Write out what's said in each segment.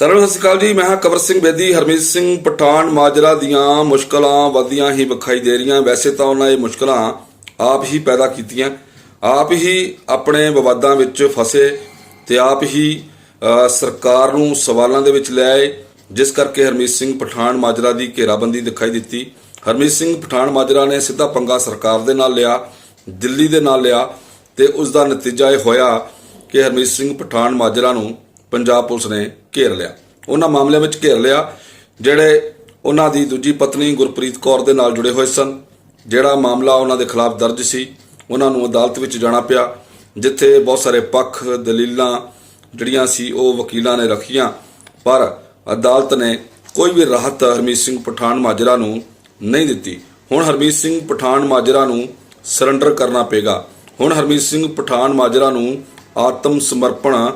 ਸਰਵ ਸਤਿ ਸ਼੍ਰੀ ਅਕਾਲ ਜੀ। ਮੈਂ ਹਾਂ ਕਵਰ ਸਿੰਘ ਬੇਦੀ, ਹਰਮੀਤ ਸਿੰਘ ਪਠਾਨ, ਮਾਜਰਾ ਦੀਆਂ ਮੁਸ਼ਕਲਾਂ ਵਧੀਆਂ ਹੀ ਵਿਖਾਈ ਦੇ ਰਹੀਆਂ। ਵੈਸੇ ਤਾਂ ਉਹਨਾਂ ਇਹ ਮੁਸ਼ਕਲਾਂ ਆਪ ਹੀ ਪੈਦਾ ਕੀਤੀਆਂ। ਆਪ ਹੀ ਆਪਣੇ ਵਿਵਾਦਾਂ ਵਿੱਚ ਫਸੇ ਤੇ ਆਪ ਹੀ ਸਰਕਾਰ ਨੂੰ ਸਵਾਲਾਂ ਦੇ ਵਿੱਚ ਲੈ ਆਏ। ਜਿਸ ਕਰਕੇ ਹਰਮੀਤ ਸਿੰਘ ਪਠਾਨ, ਮਾਜਰਾ ਦੀ ਘੇਰਾਬੰਦੀ ਦਿਖਾਈ ਦਿੱਤੀ। ਹਰਮੀਤ ਸਿੰਘ ਪਠਾਨ, ਮਾਜਰਾ ਨੇ ਸਿੱਧਾ ਪੰਗਾ ਸਰਕਾਰ ਦੇ ਨਾਲ ਲਿਆ, ਦਿੱਲੀ ਦੇ ਨਾਲ ਲਿਆ ਤੇ ਉਸ ਦਾ ਨਤੀਜਾ ਇਹ ਹੋਇਆ ਕਿ ਹਰਮੀਤ ਸਿੰਘ ਪਠਾਨ, ਮਾਜਰਾ ਨੂੰ ਪੰਜਾਬ ਪੁਲਿਸ ਨੇ ਘੇਰ ਲਿਆ। ਉਹਨਾਂ ਮਾਮਲਿਆਂ ਵਿੱਚ ਘੇਰ ਲਿਆ, ਜਿਹੜੇ ਉਹਨਾਂ ਦੀ ਦੂਜੀ ਪਤਨੀ ਗੁਰਪ੍ਰੀਤ ਕੌਰ ਦੇ ਨਾਲ ਜੁੜੇ ਹੋਏ ਸਨ, ਜਿਹੜਾ ਮਾਮਲਾ ਉਹਨਾਂ ਦੇ ਖਿਲਾਫ ਦਰਜ ਸੀ। ਉਹਨਾਂ ਨੂੰ ਅਦਾਲਤ ਵਿੱਚ ਜਾਣਾ ਪਿਆ, ਜਿੱਥੇ ਬਹੁਤ ਸਾਰੇ ਪੱਖ, ਦਲੀਲਾਂ ਜਿਹੜੀਆਂ ਸੀ, ਉਹ ਵਕੀਲਾਂ ਨੇ ਰੱਖੀਆਂ। ਪਰ ਅਦਾਲਤ ਨੇ ਕੋਈ ਵੀ ਰਾਹਤ ਹਰਮੀਤ ਸਿੰਘ ਪਠਾਨ ਮਾਜਰਾ ਨੂੰ ਨਹੀਂ ਦਿੱਤੀ। ਹੁਣ ਹਰਮੀਤ ਸਿੰਘ ਪਠਾਨ ਮਾਜਰਾ ਨੂੰ ਸਰੈਂਡਰ ਕਰਨਾ ਪਏਗਾ। ਹੁਣ ਹਰਮੀਤ ਸਿੰਘ ਪਠਾਨ ਮਾਜਰਾ ਨੂੰ ਆਤਮ ਸਮਰਪਣ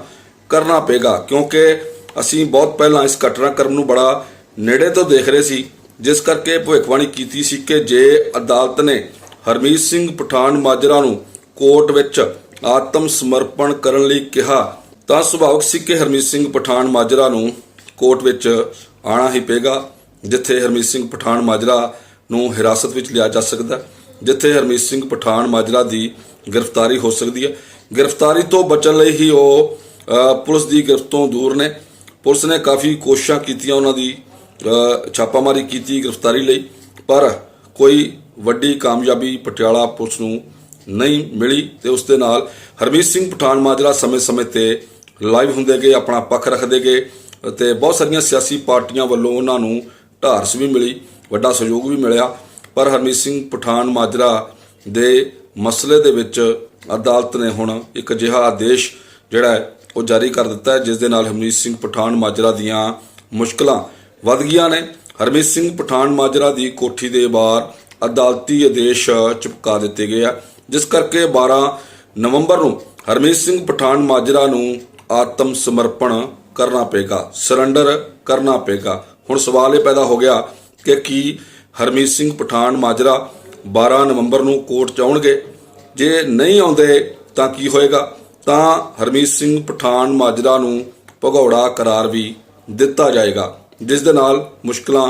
ਕਰਨਾ ਪਏਗਾ, ਕਿਉਂਕਿ ਅਸੀਂ ਬਹੁਤ ਪਹਿਲਾਂ ਇਸ ਘਟਨਾਕ੍ਰਮ ਨੂੰ ਬੜਾ ਨੇੜੇ ਤੋਂ ਦੇਖ ਰਹੇ ਸੀ, ਜਿਸ ਕਰਕੇ ਭਵਿੱਖਬਾਣੀ ਕੀਤੀ ਸੀ ਕਿ ਜੇ ਅਦਾਲਤ ਨੇ ਹਰਮੀਤ ਸਿੰਘ ਪਠਾਨ ਮਾਜਰਾ ਨੂੰ ਕੋਰਟ ਵਿੱਚ ਆਤਮ ਸਮਰਪਣ ਕਰਨ ਲਈ ਕਿਹਾ, ਤਾਂ ਸੁਭਾਵਕ ਸੀ ਕਿ ਹਰਮੀਤ ਸਿੰਘ ਪਠਾਨ ਮਾਜਰਾ ਨੂੰ ਕੋਰਟ ਵਿੱਚ ਆਣਾ ਹੀ ਪਏਗਾ, ਜਿੱਥੇ ਹਰਮੀਤ ਸਿੰਘ ਪਠਾਨ ਮਾਜਰਾ ਨੂੰ ਹਿਰਾਸਤ ਵਿੱਚ ਲਿਆ ਜਾ ਸਕਦਾ, ਜਿੱਥੇ ਹਰਮੀਤ ਸਿੰਘ ਪਠਾਨ ਮਾਜਰਾ ਦੀ ਗ੍ਰਿਫਤਾਰੀ ਹੋ ਸਕਦੀ ਹੈ। ਗ੍ਰਿਫਤਾਰੀ ਤੋਂ ਬਚਣ ਲਈ ਹੀ ਉਹ ਪੁਲਿਸ ਦੀ ਗ੍ਰਿਫਤ ਤੋਂ ਦੂਰ ਨੇ। ਪੁਲਿਸ ਨੇ ਕਾਫੀ ਕੋਸ਼ਿਸ਼ਾਂ ਕੀਤੀਆਂ ਉਹਨਾਂ ਦੀ ਛਾਪਾਮਾਰੀ ਕੀਤੀ ਗ੍ਰਿਫਤਾਰੀ ਲਈ, ਪਰ ਕੋਈ ਵੱਡੀ ਕਾਮਯਾਬੀ ਪਟਿਆਲਾ ਪੁਲਿਸ ਨੂੰ ਨਹੀਂ ਮਿਲੀ ਤੇ ਉਸ ਦੇ ਨਾਲ ਹਰਮੀਤ ਸਿੰਘ ਪਠਾਨ ਮਾਜਰਾ ਸਮੇਂ-ਸਮੇਂ ਤੇ ਲਾਈਵ ਹੁੰਦੇ ਗਏ, ਆਪਣਾ ਪੱਖ ਰੱਖਦੇ ਗਏ ਤੇ ਬਹੁਤ ਸਾਰੀਆਂ ਸਿਆਸੀ ਪਾਰਟੀਆਂ ਵੱਲੋਂ ਉਹਨਾਂ ਨੂੰ ਢਾਰਸ ਵੀ ਮਿਲੀ, ਵੱਡਾ ਸਹਿਯੋਗ ਵੀ ਮਿਲਿਆ। ਪਰ ਹਰਮੀਤ ਸਿੰਘ ਪਠਾਨ ਮਾਜਰਾ ਦੇ ਮਸਲੇ ਦੇ ਵਿੱਚ ਅਦਾਲਤ ਨੇ ਹੁਣ ਇੱਕ ਅਜਿਹਾ ਆਦੇਸ਼ ਜਿਹੜਾ ਉਹ ਜਾਰੀ ਕਰ ਦਿੱਤਾ ਜਿਸ ਦੇ ਨਾਲ ਹਰਮੀਤ ਸਿੰਘ ਪਠਾਨ ਮਾਜਰਾ ਦੀਆਂ ਮੁਸ਼ਕਲਾਂ ਵੱਧ ਗਈਆਂ ਨੇ। ਹਰਮੀਤ ਸਿੰਘ ਪਠਾਨ ਮਾਜਰਾ ਦੀ ਕੋਠੀ ਦੇ ਬਾਹਰ ਅਦਾਲਤੀ ਆਦੇਸ਼ ਚੁਪਕਾ ਦਿੱਤੇ ਗਏ ਆ। ਜਿਸ ਕਰਕੇ 12 ਨਵੰਬਰ ਨੂੰ ਹਰਮੀਤ ਸਿੰਘ ਪਠਾਨ ਮਾਜਰਾ ਨੂੰ ਆਤਮ ਸਮਰਪਣ ਕਰਨਾ ਪਏਗਾ ਸਰੈਂਡਰ ਕਰਨਾ ਪਏਗਾ। ਹੁਣ ਸਵਾਲ ਇਹ ਪੈਦਾ ਹੋ ਗਿਆ ਕਿ ਕੀ ਹਰਮੀਤ ਸਿੰਘ ਪਠਾਨ ਮਾਜਰਾ 12 ਨਵੰਬਰ ਨੂੰ ਕੋਰਟ ਚ ਆਉਣਗੇ? ਜੇ ਨਹੀਂ ਆਉਂਦੇ ਤਾਂ ਕੀ ਹੋਏਗਾ? ਤਾਂ ਹਰਮੀਤ ਸਿੰਘ ਪਠਾਨ ਮਾਜਰਾ ਨੂੰ ਭਗੌੜਾ ਕਰਾਰ ਵੀ ਦਿੱਤਾ ਜਾਏਗਾ, ਜਿਸ ਦੇ ਨਾਲ ਮੁਸ਼ਕਲਾਂ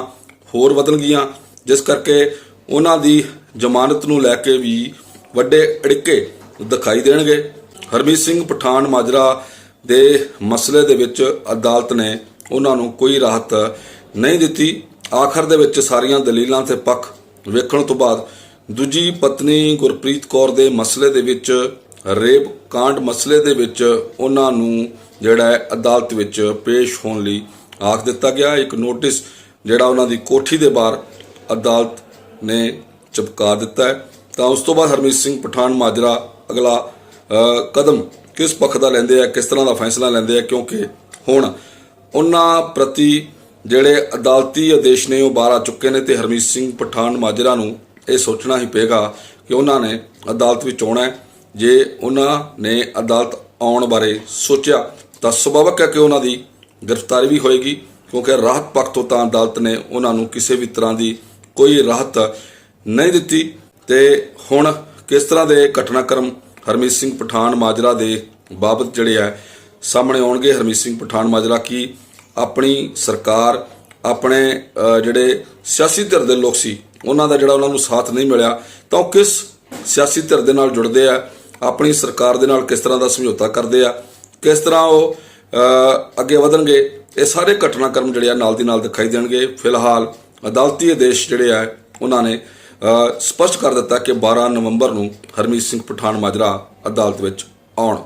ਹੋਰ ਵਧਣਗੀਆਂ। ਜਿਸ ਕਰਕੇ ਉਹਨਾਂ ਦੀ ਜ਼ਮਾਨਤ ਨੂੰ ਲੈ ਕੇ ਵੀ ਵੱਡੇ ਅੜਿੱਕੇ ਦਿਖਾਈ ਦੇਣਗੇ। ਹਰਮੀਤ ਸਿੰਘ ਪਠਾਨ ਮਾਜਰਾ ਦੇ ਮਸਲੇ ਦੇ ਵਿੱਚ ਅਦਾਲਤ ਨੇ ਉਹਨਾਂ ਨੂੰ ਕੋਈ ਰਾਹਤ ਨਹੀਂ ਦਿੱਤੀ। ਆਖਰ ਦੇ ਵਿੱਚ ਸਾਰੀਆਂ ਦਲੀਲਾਂ ਤੇ ਪੱਖ ਵੇਖਣ ਤੋਂ ਬਾਅਦ ਦੂਜੀ ਪਤਨੀ ਗੁਰਪ੍ਰੀਤ ਕੌਰ ਦੇ ਮਸਲੇ ਦੇ ਵਿੱਚ ਰੇਪ ਕਾਂਡ ਮਸਲੇ ਦੇ ਵਿੱਚ ਉਹਨਾਂ ਨੂੰ ਜਿਹੜਾ ਹੈ ਅਦਾਲਤ ਵਿੱਚ ਪੇਸ਼ ਹੋਣ ਲਈ ਆਖ ਦਿੱਤਾ ਗਿਆ। ਇੱਕ ਨੋਟਿਸ ਜਿਹੜਾ ਉਹਨਾਂ ਦੀ ਕੋਠੀ ਦੇ ਬਾਹਰ ਅਦਾਲਤ ਨੇ ਚਿਪਕਾ ਦਿੱਤਾ ਹੈ। ਤਾਂ ਉਸ ਤੋਂ ਬਾਅਦ ਹਰਮੀਤ ਸਿੰਘ ਪਠਾਨ ਮਾਜਰਾ ਅਗਲਾ ਕਦਮ ਕਿਸ ਪੱਖ ਦਾ ਲੈਂਦੇ ਆ, ਕਿਸ ਤਰ੍ਹਾਂ ਦਾ ਫੈਸਲਾ ਲੈਂਦੇ ਆ, ਕਿਉਂਕਿ ਹੁਣ ਉਹਨਾਂ ਪ੍ਰਤੀ ਜਿਹੜੇ ਅਦਾਲਤੀ ਆਦੇਸ਼ ਨੇ ਉਹ ਬਾਹਰ ਆ ਚੁੱਕੇ ਨੇ ਤੇ ਹਰਮੀਤ ਸਿੰਘ ਪਠਾਨ ਮਾਜਰਾ ਨੂੰ ਇਹ ਸੋਚਣਾ ਹੀ ਪਏਗਾ ਕਿ ਉਹਨਾਂ ਨੇ ਅਦਾਲਤ ਵਿੱਚ ਆਉਣਾ ਹੈ। ਜੇ ਉਹਨਾਂ ਨੇ ਅਦਾਲਤ ਆਉਣ ਬਾਰੇ ਸੋਚਿਆ, ਤਾਂ ਸੁਭਾਵਕ ਹੈ ਕਿ ਉਹਨਾਂ ਦੀ ਗ੍ਰਿਫਤਾਰੀ ਵੀ ਹੋਏਗੀ, ਕਿਉਂਕਿ ਰਾਹਤ ਪੱਖ ਤੋਂ ਤਾਂ ਅਦਾਲਤ ਨੇ ਉਹਨਾਂ ਨੂੰ ਕਿਸੇ ਵੀ ਤਰ੍ਹਾਂ ਦੀ ਕੋਈ ਰਾਹਤ ਨਹੀਂ ਦਿੱਤੀ। ਤੇ ਹੁਣ ਕਿਸ ਤਰ੍ਹਾਂ ਦੇ ਘਟਨਾਕ੍ਰਮ ਹਰਮੀਤ ਸਿੰਘ ਪਠਾਨ ਮਾਜਰਾ ਦੇ ਬਾਬਤ ਜਿਹੜੇ ਆ ਸਾਹਮਣੇ ਆਉਣਗੇ? ਹਰਮੀਤ ਸਿੰਘ ਪਠਾਨ ਮਾਜਰਾ ਕੀ ਆਪਣੀ ਸਰਕਾਰ, ਆਪਣੇ ਜਿਹੜੇ ਸਿਆਸੀ ਧਿਰ ਦੇ ਲੋਕ ਸੀ, ਉਹਨਾਂ ਦਾ ਜਿਹੜਾ ਉਹਨਾਂ ਨੂੰ ਸਾਥ ਨਹੀਂ ਮਿਲਿਆ, ਤਾਂ ਉਹ ਕਿਸ ਸਿਆਸੀ ਧਿਰ ਦੇ ਨਾਲ ਜੁੜਦੇ ਆ? ਆਪਣੀ ਸਰਕਾਰ ਦੇ ਨਾਲ ਕਿਸ ਤਰ੍ਹਾਂ ਦਾ ਸਮਝੌਤਾ ਕਰਦੇ ਆ ਕਿਸ ਤਰ੍ਹਾਂ ਉਹ ਅੱਗੇ ਵਧਣਗੇ ਇਹ ਸਾਰੇ ਘਟਨਾਕ੍ਰਮ ਜਿਹੜੇ ਆ ਨਾਲ ਦੀ ਨਾਲ ਦਿਖਾਈ ਦੇਣਗੇ। ਫਿਲਹਾਲ ਅਦਾਲਤੀ ਆਦੇਸ਼ ਜਿਹੜੇ ਆ ਉਹਨਾਂ ਨੇ ਅਹ, ਸਪਸ਼ਟ ਕਰ ਦਿੱਤਾ ਕਿ 12 ਨਵੰਬਰ ਨੂੰ ਹਰਮੀਤ ਸਿੰਘ ਪਠਾਨ ਮਾਜਰਾ ਅਦਾਲਤ ਵਿੱਚ ਆਉਣ।